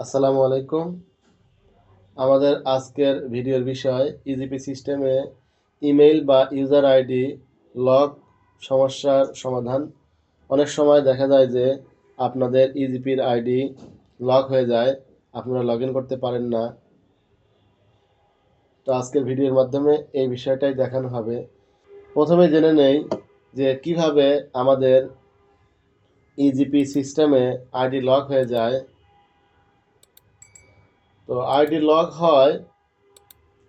আসসালামু আলাইকুম। আমাদের আজকের ভিডিওর বিষয় ইজিপি সিস্টেমে ইমেইল বা ইউজার আইডি লক সমস্যার সমাধান। অনেক সময় দেখা যায় যে আপনাদের ইজিপির আইডি লক হয়ে যায়, আপনারা লগ করতে পারেন না। তো আজকের ভিডিওর মাধ্যমে এই বিষয়টাই দেখানো হবে। প্রথমে জেনে নেই যে কীভাবে আমাদের ইজিপি সিস্টেমে আইডি লক হয়ে যায় তো আইডি লক হয়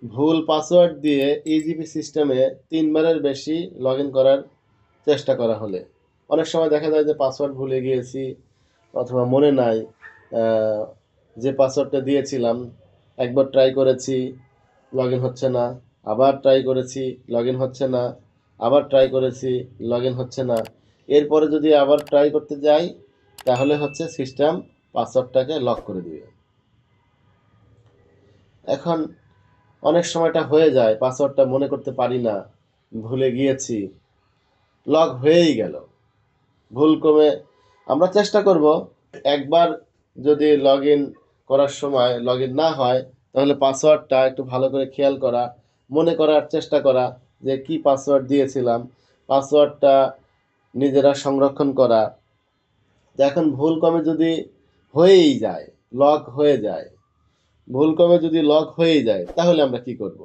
ভুল পাসওয়ার্ড দিয়ে ইজিপি সিস্টেমে তিনবারের বেশি লগ করার চেষ্টা করা হলে। অনেক সময় দেখা যায় যে পাসওয়ার্ড ভুলে গিয়েছি অথবা মনে নাই যে পাসওয়ার্ডটা দিয়েছিলাম, একবার ট্রাই করেছি লগ হচ্ছে না, আবার ট্রাই করেছি লগ হচ্ছে না, আবার ট্রাই করেছি লগ হচ্ছে না। এরপরে যদি আবার ট্রাই করতে যাই, তাহলে হচ্ছে সিস্টেম পাসওয়ার্ডটাকে লক করে দিবে। এখন অনেক সময়টা হয়ে যায়, পাসওয়ার্ডটা মনে করতে পারি না, ভুলে গিয়েছি। লগ হয়েই গেল। ভুল কমে আমরা চেষ্টা করব, একবার যদি লগ ইন করার সময় লগ ইন না হয়, তাহলে পাসওয়ার্ডটা একটু ভালো করে খেয়াল করা, মনে করার চেষ্টা করা যে কি পাসওয়ার্ড দিয়েছিলাম, পাসওয়ার্ডটা নিজেরা সংরক্ষণ করা। এখন ভুল কমে যদি হয়েই যায়, লগ হয়ে যায় ভুল কমে যদি লক হয়ে যায়, তাহলে আমরা কি করব?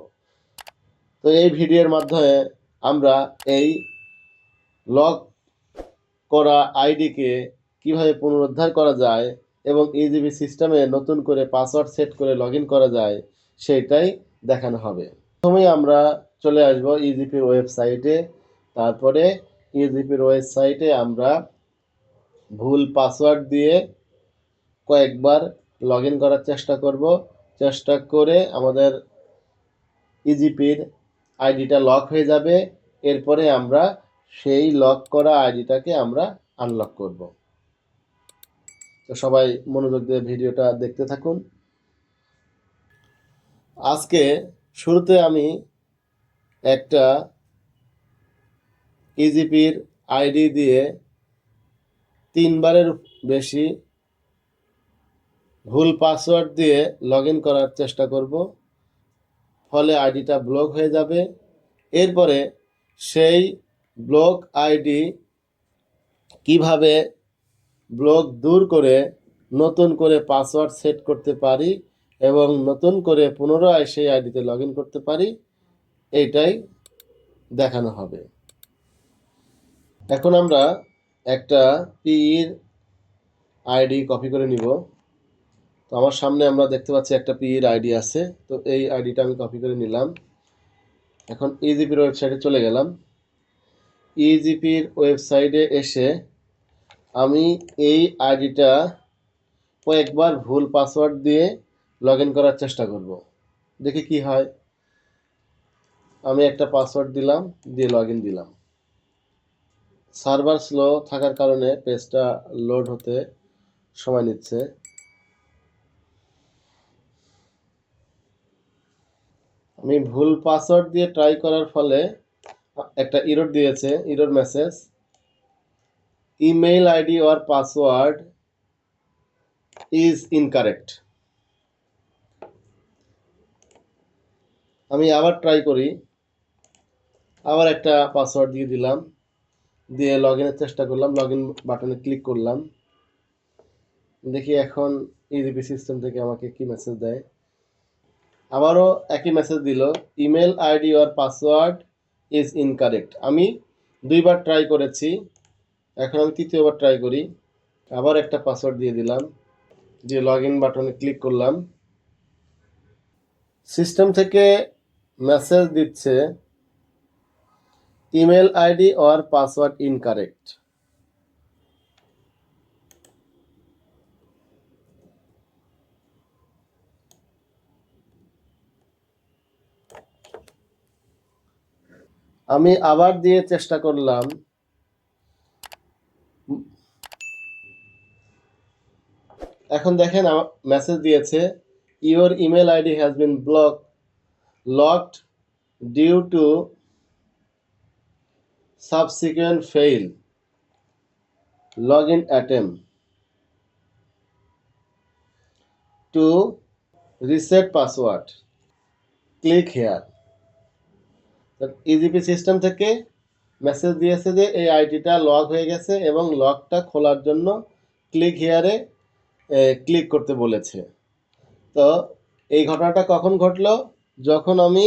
তো এই ভিডিওর মাধ্যমে আমরা এই লক করা আইডিকে কীভাবে পুনরুদ্ধার করা যায় এবং ইজিবি সিস্টেমে নতুন করে পাসওয়ার্ড সেট করে লগ করা যায়, সেটাই দেখানো হবে। প্রথমেই আমরা চলে আসব ইজিপির ওয়েবসাইটে তারপরে ইজিপির ওয়েবসাইটে আমরা ভুল পাসওয়ার্ড দিয়ে কয়েকবার লগ ইন করার চেষ্টা করব। চেষ্টা করে আমাদের ইজিপির আইডিটা লক হয়ে যাবে। এরপরে আমরা সেই লক করা আইডিটাকে আমরা আনলক করব। তো সবাই মনোযোগ দিয়ে ভিডিওটা দেখতে থাকুন। আজকে শুরুতে আমি একটা ইজিপির আইডি দিয়ে তিনবারের বেশি ভুল পাসওয়ার্ড দিয়ে লগ করার চেষ্টা করব। ফলে আইডিটা ব্লক হয়ে যাবে। এরপরে সেই ব্লক আইডি কীভাবে ব্লক দূর করে নতুন করে পাসওয়ার্ড সেট করতে পারি এবং নতুন করে পুনরায় সেই আইডিতে লগ করতে পারি, এইটাই দেখানো হবে। এখন আমরা একটা পিইর আইডি কপি করে নিব। তো আমার সামনে আমরা দেখতে পাচ্ছি একটা পিইর আইডি আছে। তো এই আইডিটা আমি কপি করে নিলাম। এখন ইজিপির ওয়েবসাইটে চলে গেলাম। ইজিপির ওয়েবসাইটে এসে আমি এই আইডিটা কয়েকবার ভুল পাসওয়ার্ড দিয়ে লগ করার চেষ্টা করব। দেখি কি হয়। আমি একটা পাসওয়ার্ড দিলাম, দিয়ে লগ দিলাম। সার্ভার স্লো থাকার কারণে পেজটা লোড হতে সময় নিচ্ছে। আমি ভুল পাসওয়ার্ড দিয়ে ট্রাই করার ফলে একটা ইরোর দিয়েছে error message email ID or password is incorrect আমি আবার ট্রাই করি, আবার একটা পাসওয়ার্ড দিয়ে দিলাম, দিয়ে লগ ইনের চেষ্টা করলাম লগ ইন বাটনে ক্লিক করলাম, দেখি এখন ইজিপি সিস্টেম থেকে আমাকে কি মেসেজ দেয়। আবারও একই মেসেজ দিল email ID or password is incorrect আমি দুইবার ট্রাই করেছি, এখন আমি তৃতীয়বার ট্রাই করি। আবার একটা পাসওয়ার্ড দিয়ে দিলাম দিয়ে লগ ইন বাটনে ক্লিক করলাম। সিস্টেম থেকে মেসেজ দিচ্ছে email ID or password incorrect আমি আবার দিয়ে চেষ্টা করলাম। এখন দেখেন মেসেজ দিয়েছে your email ID has been block locked due to subsequent fail log in attempt to reset password click here EGP system থেকে মেসেজ দিয়েছে যে এই আইডিটা লক হয়ে গেছে এবং লকটা খোলার জন্য ক্লিক হেয়ারে ক্লিক করতে বলেছে। তো এই ঘটনাটা কখন ঘটলো? যখন আমি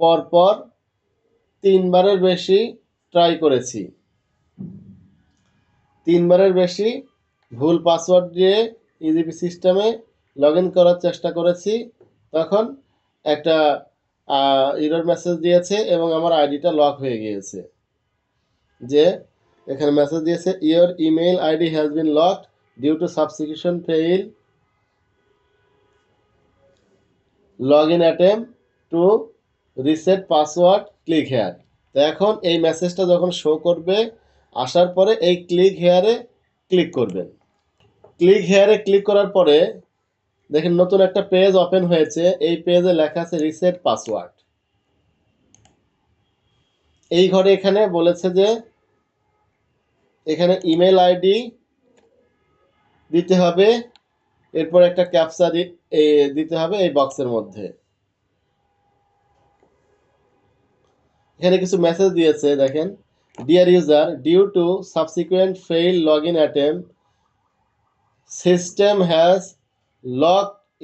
পরপর তিনবারের বেশি ট্রাই করেছি। তিনবারের বেশি ভুল পাসওয়ার্ড দিয়ে ইজিপি সিস্টেমে লগ করার চেষ্টা করেছি। তখন একটা ইরর মেসেজ দিয়েছে এবং আমার আইডিটা লক হয়ে গিয়েছে। যে এখানে মেসেজ দিয়েছে your email ID has been locked due to subscription fail log in attempt to reset password click here তো এখন এই মেসেজটা যখন শো করবে, আসার পরে এই ক্লিক হেয়ারে ক্লিক করবেন। ক্লিক হেয়ারে ক্লিক করার পরে দেখেন, নতুন একটা পেজ ওপেন হয়েছে। এই পেজে লেখা আছে রিসেট পাসওয়ার্ড এই ঘরে এখানে বলেছে যে, এখানে ইমেল আইডি দিতে হবে। এরপর একটা ক্যাপচা দিতে হবে এই বক্সের মধ্যে। এখানে কিছু মেসেজ দিয়েছে, দেখেন। Dear user due to subsequent fail log in attempt system has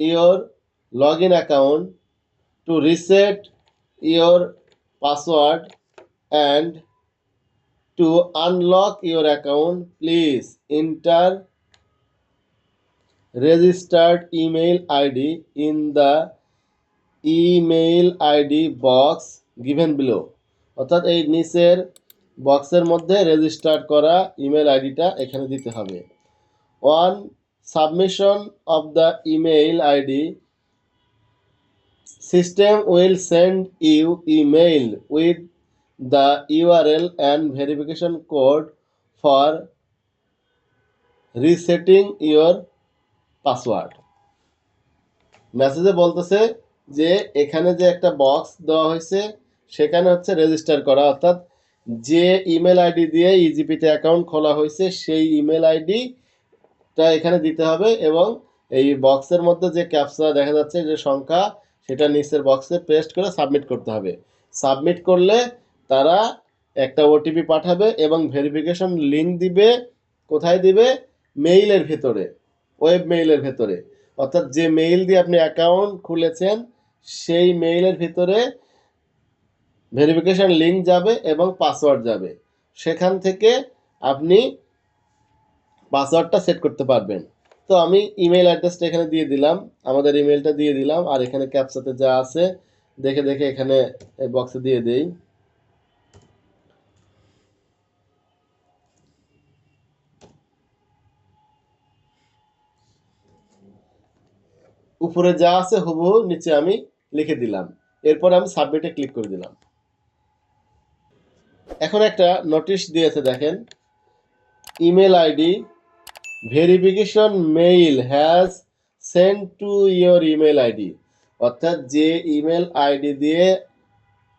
your log in account to reset your password and to unlock your account, please enter registered email id in the email id box given below. অর্থাৎ এই নিচের বক্সের মধ্যে register করা email আইডিটা এখানে দিতে হবে। On submission of the email ID system will send you email with the URL and verification code for resetting your password. মেসেজে বলতেছে যে, এখানে যে একটা বক্স দেওয়া হয়েছে, সেখানে হচ্ছে রেজিস্টার করা। অর্থাৎ যে ইমেল আইডি দিয়ে ইজিপিতে অ্যাকাউন্ট খোলা হয়েছে, সেই ইমেল আইডিটা এখানে দিতে হবে এবং এই বক্সের মধ্যে যে ক্যাপসা দেখা যাচ্ছে যে সংখ্যা, সেটা নিচের বক্সে পেস্ট করে সাবমিট করতে হবে। সাবমিট করলে তারা একটা ওটিপি পাঠাবে এবং ভেরিফিকেশন লিঙ্ক দিবে, কোথায় দিবে? মেইলের ভেতরে ওয়েব মেইলের ভেতরে। অর্থাৎ যে মেইল দিয়ে আপনি অ্যাকাউন্ট খুলেছেন, সেই মেইলের ভিতরে ভেরিফিকেশন লিঙ্ক যাবে এবং পাসওয়ার্ড যাবে। সেখান থেকে আপনি পাসওয়ার্ডটা সেট করতে পারবেন। তো আমি ইমেল অ্যাড্রেসটা এখানে দিয়ে দিলাম। আমাদের ইমেলটা দিয়ে দিলাম। আর এখানে ক্যাপসাতে যা আছে, দেখে দেখে এখানে এই বক্সে দিয়ে দেই। উপরে যা আছে হুবহু নিচে আমি লিখে দিলাম। এরপর আমি সাবমিটে ক্লিক করে দিলাম। এখন একটা নোটিশ দিয়েছে, দেখেন। Email ID verification mail has send to your email ID অর্থাৎ যে ইমেল আইডি দিয়ে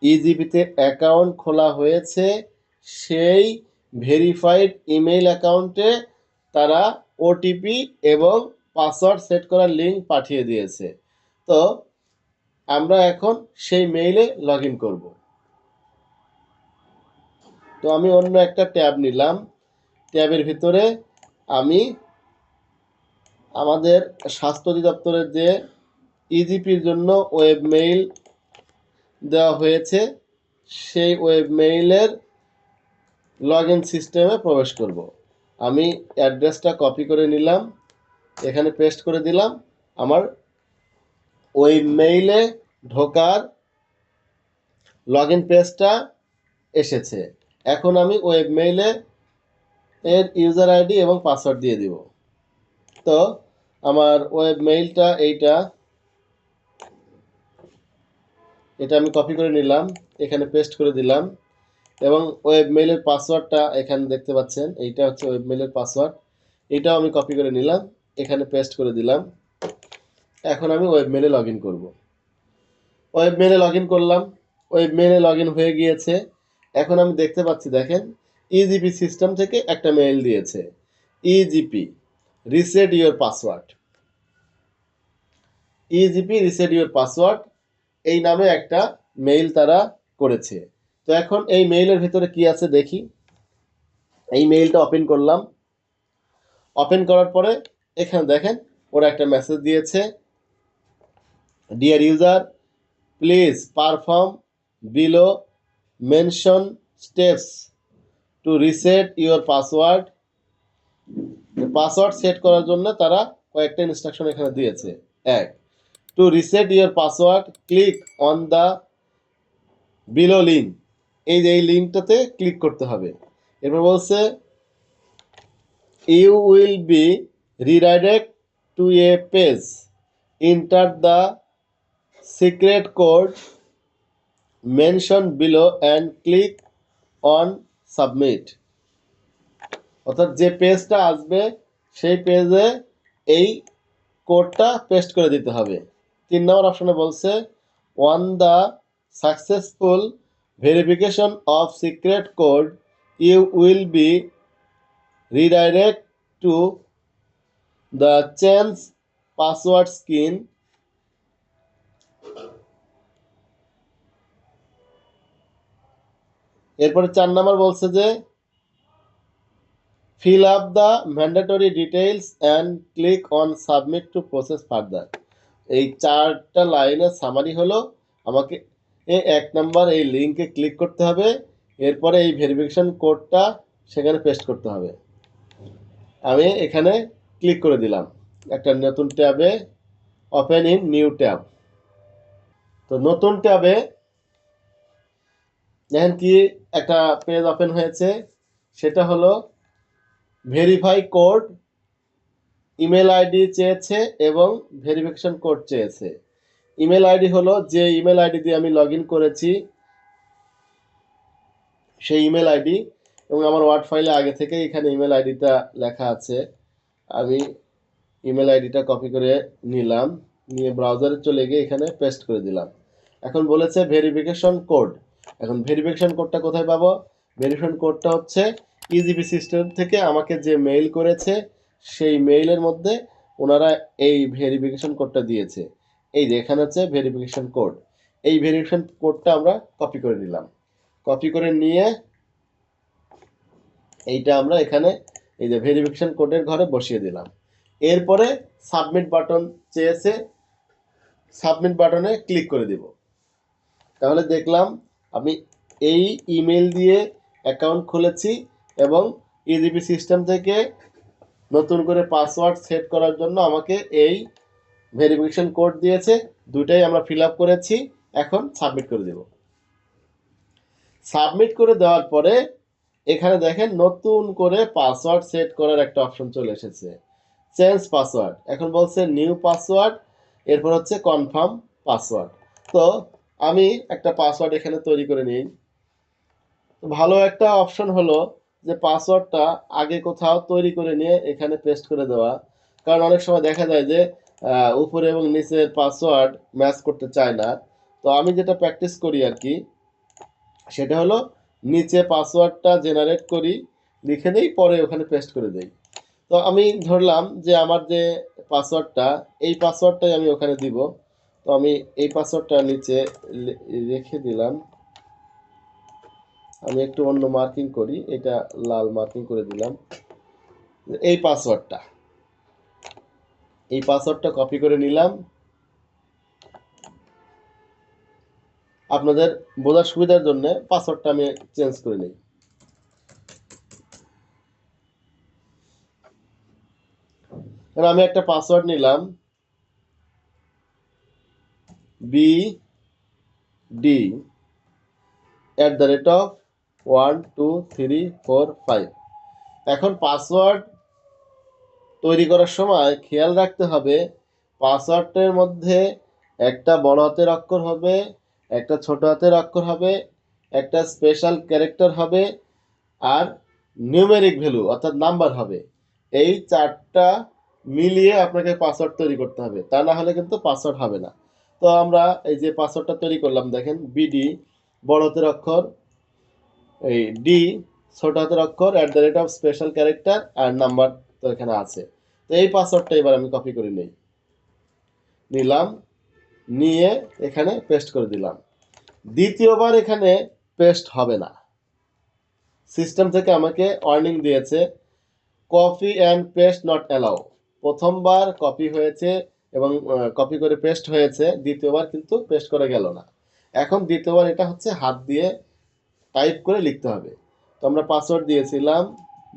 ইজিবিতে অ্যাকাউন্ট খোলা হয়েছে, সেই ভেরিফাইড ইমেইল অ্যাকাউন্টে তারা ওটিপি এবং পাসওয়ার্ড সেট করার লিঙ্ক পাঠিয়ে দিয়েছে। তো আমরা এখন সেই মেইলে লগ ইন করব। তো আমি অন্য একটা ট্যাব নিলাম। ট্যাবের ভিতরে আমি আমাদের স্বাস্থ্য অধিদপ্তরের যে ইজিপির জন্য ওয়েব মেইল দেওয়া হয়েছে, সেই ওয়েব মেইলের লগ ইন সিস্টেমে প্রবেশ করব। আমি অ্যাড্রেসটা কপি করে নিলাম, এখানে পেস্ট করে দিলাম, আমার ওই মেইলে ঢোকার লগ ইন পেজটা এসেছে। এখন আমি ওয়েব মেইলে এর ইউজার আইডি এবং পাসওয়ার্ড দিয়ে দিব। তো আমার ওয়েব মেইলটা এইটা। এটা আমি কপি করে নিলাম, এখানে পেস্ট করে দিলাম। এবং ওয়েব মেইলের পাসওয়ার্ডটা এখানে দেখতে পাচ্ছেন, এইটা হচ্ছে ওয়েব মেইলের পাসওয়ার্ড এটাও আমি কপি করে নিলাম, এখানে পেস্ট করে দিলাম। এখন আমি ওয়েব মেলে লগ ইন করব। ওয়েব মেলে লগ ইন করলাম ওয়েব মেলে লগ ইন হয়ে গিয়েছে। এখন আমি দেখতে পাচ্ছি, দেখেন ইজিপি সিস্টেম থেকে একটা মেইল দিয়েছে। EGP reset your password EGP reset your password এই নামে একটা মেইল তারা করেছে। তো এখন এই মেইলের ভিতরে কি আছে দেখি। এই মেইলটা ওপেন করলাম। ওপেন করার পরে এখানে দেখেন, ওরা একটা মেসেজ দিয়েছে। Dear user please perform below mention steps to reset your password password set করার জন্য তারা কয়েকটা ইনস্ট্রাকশন এখানে দিয়েছে। এক to reset your password click on the below link এই যে এই লিঙ্কটাতে ক্লিক করতে হবে। এরপর বলছে you will be redirect to a page enter the secret code mention below and click on submit অর্থাৎ যে পেজটা আসবে, সেই পেজে এই কোডটা পেস্ট করে দিতে হবে। তিন নম্বর অপশনে বলছে on the successful verification of secret code you will be redirect to the change password screen এরপরে চার নাম্বার বলছে যে fill up the mandatory details and click on submit to process further এই চারটা লাইনের সামারি হলো, আমাকে এই এক নাম্বার এই লিঙ্কে ক্লিক করতে হবে, এরপরে এই ভেরিফিকেশন কোডটা সেখানে পেস্ট করতে হবে। আমি এখানে ক্লিক করে দিলাম, একটা নতুন ট্যাবে ওপেন ইন নিউ ট্যাব তো নতুন ট্যাবে দেখেন কি একটা পেজ ওপেন হয়েছে, সেটা হলো ভেরিফাই কোড ইমেল আইডি চেয়েছে এবং ভেরিফিকেশন কোড চেয়েছে। ইমেল আইডি হলো যে ইমেল আইডি দিয়ে আমি লগ করেছি, সেই ইমেল আইডি এবং আমার ওয়ার্ড ফাইলে আগে থেকে এখানে ইমেল আইডিটা লেখা আছে। আমি ইমেল আইডিটা কপি করে নিলাম, নিয়ে ব্রাউজারে চলে গিয়ে এখানে পেস্ট করে দিলাম। এখন বলেছে ভেরিফিকেশন কোড। এখন ভেরিফিকেশন কোডটা কোথায় পাবো? ভেরিফিকেশন কোডটা হচ্ছে ইজিপি সিস্টেম থেকে আমাকে যে মেইল করেছে সেই মেইলের মধ্যে ওনারা এই ভেরিফিকেশন কোডটা দিয়েছে। এই যে এখানে হচ্ছে ভেরিফিকেশন কোড এই ভেরিফিকেশন কোডটা আমরা কপি করে নিলাম। কপি করে নিয়ে এইটা আমরা এখানে এই যে ভেরিফিকেশন কোডের ঘরে বসিয়ে দিলাম। এরপরে সাবমিট বাটন চেয়েছে সাবমিট বাটনে ক্লিক করে দিব। তাহলে দেখলাম আমি এই ইমেল দিয়ে অ্যাকাউন্ট খুলেছি এবং ইজিপি সিস্টেম থেকে নতুন করে পাসওয়ার্ড সেট করার জন্য আমাকে এই ভেরিফিকেশন কোড দিয়েছে। দুটাই আমরা ফিল আপ করেছি। এখন সাবমিট করে দেব। সাবমিট করে দেওয়ার পরে এখানে দেখেন নতুন করে পাসওয়ার্ড সেট করার একটা অপশন চলে এসেছে। চেঞ্জ পাসওয়ার্ড এখন বলছে নিউ পাসওয়ার্ড এরপর হচ্ছে কনফার্ম পাসওয়ার্ড তো আমি একটা পাসওয়ার্ড এখানে তৈরি করে নিই। ভালো একটা অপশন হলো যে পাসওয়ার্ডটা আগে কোথাও তৈরি করে নিয়ে এখানে পেস্ট করে দেওয়া। কারণ অনেক সময় দেখা যায় যে উপরে এবং নিচের পাসওয়ার্ড ম্যাচ করতে চায় না। তো আমি যেটা প্র্যাকটিস করি আর কি, সেটা হলো নিচে পাসওয়ার্ডটা জেনারেট করি, লিখে দিই পরে ওখানে পেস্ট করে দেই। তো আমি ধরলাম যে আমার যে পাসওয়ার্ডটা এই পাসওয়ার্ডটাই আমি ওখানে দিব। তো আমি এই পাসওয়ার্ডটা নিচে রেখে দিলাম। আমি একটু অন্য মার্কিং করি, এটা লাল মার্কিং করে দিলাম। এই পাসওয়ার্ডটা এই পাসওয়ার্ডটা কপি করে নিলাম। আপনাদের বোঝার সুবিধার জন্য পাসওয়ার্ডটা আমি চেঞ্জ করে নিই। আমি একটা পাসওয়ার্ড নিলাম। B D at the rate of one, two, three, four, five. এখন পাসওয়ার্ড তৈরি করার সময় খেয়াল রাখতে হবে, পাসওয়ার্ডের মধ্যে একটা বড় হাতের অক্ষর হবে, একটা ছোট হাতের অক্ষর হবে, একটা স্পেশাল ক্যারেক্টার হবে, আর নিউমেরিক ভ্যালু অর্থাৎ নাম্বার হবে। এই চারটা মিলিয়ে আপনাকে পাসওয়ার্ড তৈরি করতে হবে, তা না হলে কিন্তু পাসওয়ার্ড হবে না। তো আমরা এই যে পাসওয়ার্ডটা তৈরি করলাম, দেখেন, বিডি, বড় হাতের অক্ষর এই ডি ছোট হাতের অক্ষর at the rate of special character R number তো এখানে আছে। তো এই পাসওয়ার্ডটা এবার আমি কপি করে নিই। নিলাম, নিয়ে এখানে পেস্ট করে দিলাম। দ্বিতীয়বার এখানে পেস্ট হবে না। সিস্টেম থেকে আমাকে ওয়ার্নিং দিয়েছে copy and paste not allow প্রথমবার কপি হয়েছে এবং কপি করে পেস্ট হয়েছে, দ্বিতীয়বার কিন্তু পেস্ট করে গেল না। এখন দ্বিতীয়বার এটা হচ্ছে হাত দিয়ে টাইপ করে লিখতে হবে। তো আমরা পাসওয়ার্ড দিয়েছিলাম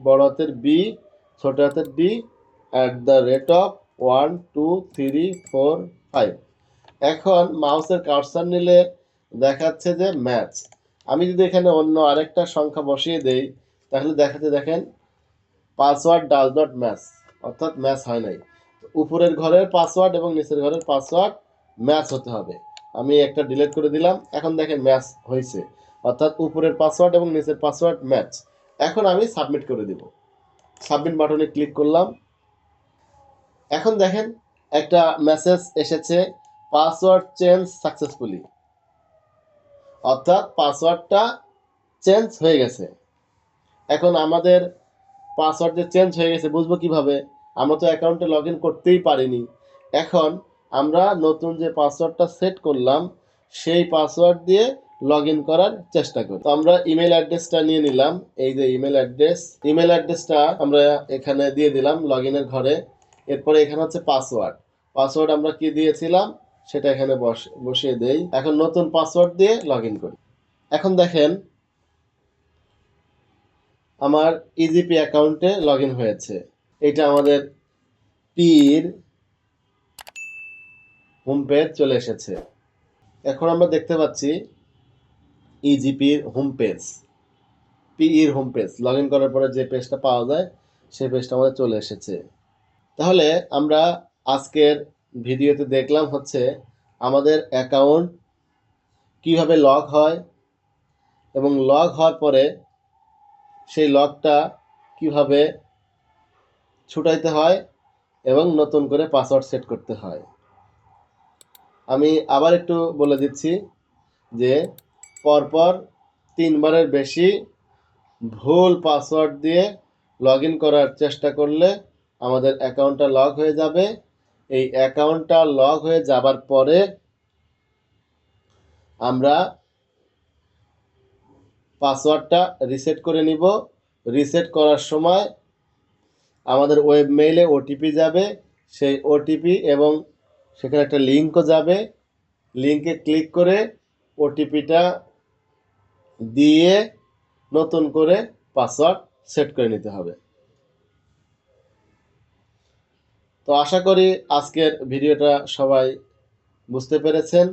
বড় হাতের বি ছোট হাতের D at the rate of one two three four five এখন মাউসের কার্সার নিলে দেখাচ্ছে যে ম্যাচ আমি যদি এখানে অন্য আরেকটা সংখ্যা বসিয়ে দেই, তাহলে দেখাতে দেখেন পাসওয়ার্ড ডাজ নট ম্যাচ অর্থাৎ ম্যাচ হয় নাই। উপরের ঘরের পাসওয়ার্ড এবং নিচের ঘরের পাসওয়ার্ড ম্যাচ হতে হবে। আমি একটা ডিলিট করে দিলাম, এখন দেখেন ম্যাচ হয়েছে অর্থাৎ উপরের পাসওয়ার্ড এবং নিচের পাসওয়ার্ড ম্যাচ এখন আমি সাবমিট করে দিব। সাবমিট বাটনে ক্লিক করলাম। এখন দেখেন, একটা মেসেজ এসেছে পাসওয়ার্ড চেঞ্জ সাকসেসফুলি অর্থাৎ পাসওয়ার্ডটা চেঞ্জ হয়ে গেছে। এখন আমাদের পাসওয়ার্ড যে চেঞ্জ হয়ে গেছে, বুঝব কীভাবে? আমরা তো অ্যাকাউন্টে লগ ইন করতেই পারিনি। এখন আমরা নতুন যে পাসওয়ার্ডটা সেট করলাম, সেই পাসওয়ার্ড দিয়ে লগ ইন করার চেষ্টা করি। তো আমরা ইমেল অ্যাড্রেসটা নিয়ে নিলাম। এই যে ইমেল অ্যাড্রেস ইমেল অ্যাড্রেসটা আমরা এখানে দিয়ে দিলাম লগ ঘরে। এরপরে এখানে হচ্ছে পাসওয়ার্ড পাসওয়ার্ড আমরা কি দিয়েছিলাম? সেটা এখানে বস বসিয়ে দেই। এখন নতুন পাসওয়ার্ড দিয়ে লগ করি। এখন দেখেন, আমার ইজিপি অ্যাকাউন্টে লগ হয়েছে। এটা আমাদের পির হোম পেজ চলে এসেছে। এখন আমরা দেখতে পাচ্ছি ইজিপির হোম পেজ পিইর হোম পেজ লগ ইন করার পরে যে পেজটা পাওয়া যায়, সেই পেজটা আমাদের চলে এসেছে। তাহলে আমরা আজকের ভিডিওতে দেখলাম হচ্ছে আমাদের অ্যাকাউন্ট কীভাবে লগ হয় এবং লগ হওয়ার পরে সেই লগটা কীভাবে ছুটাইতে হয় এবং নতুন করে পাসওয়ার্ড সেট করতে হয়। আমি আবার একটু বলে দিচ্ছি যে পরপর তিনবারের বেশি ভুল পাসওয়ার্ড দিয়ে লগ করার চেষ্টা করলে আমাদের অ্যাকাউন্টটা লক হয়ে যাবে। এই অ্যাকাউন্টটা লক হয়ে যাবার পরে আমরা পাসওয়ার্ডটা রিসেট করে নিব। রিসেট করার সময় আমাদের ওয়েব মেইলে ওটিপি যাবে। সেই ওটিপি এবং সেখানে একটা লিঙ্কও যাবে। লিঙ্কে ক্লিক করে ওটিপিটা দিয়ে নতুন করে পাসওয়ার্ড সেট করে নিতে হবে। তো আশা করি আজকের ভিডিওটা সবাই বুঝতে পেরেছেন।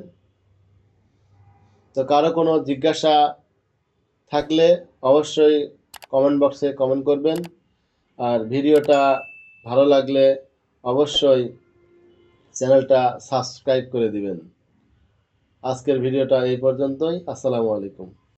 তো কারও কোনো জিজ্ঞাসা থাকলে অবশ্যই কমেন্ট বক্সে কমেন্ট করবেন। আর ভিডিওটা ভালো লাগলে অবশ্যই চ্যানেলটা সাবস্ক্রাইব করে দিবেন। আজকের ভিডিওটা এই পর্যন্তই। আসসালামু আলাইকুম।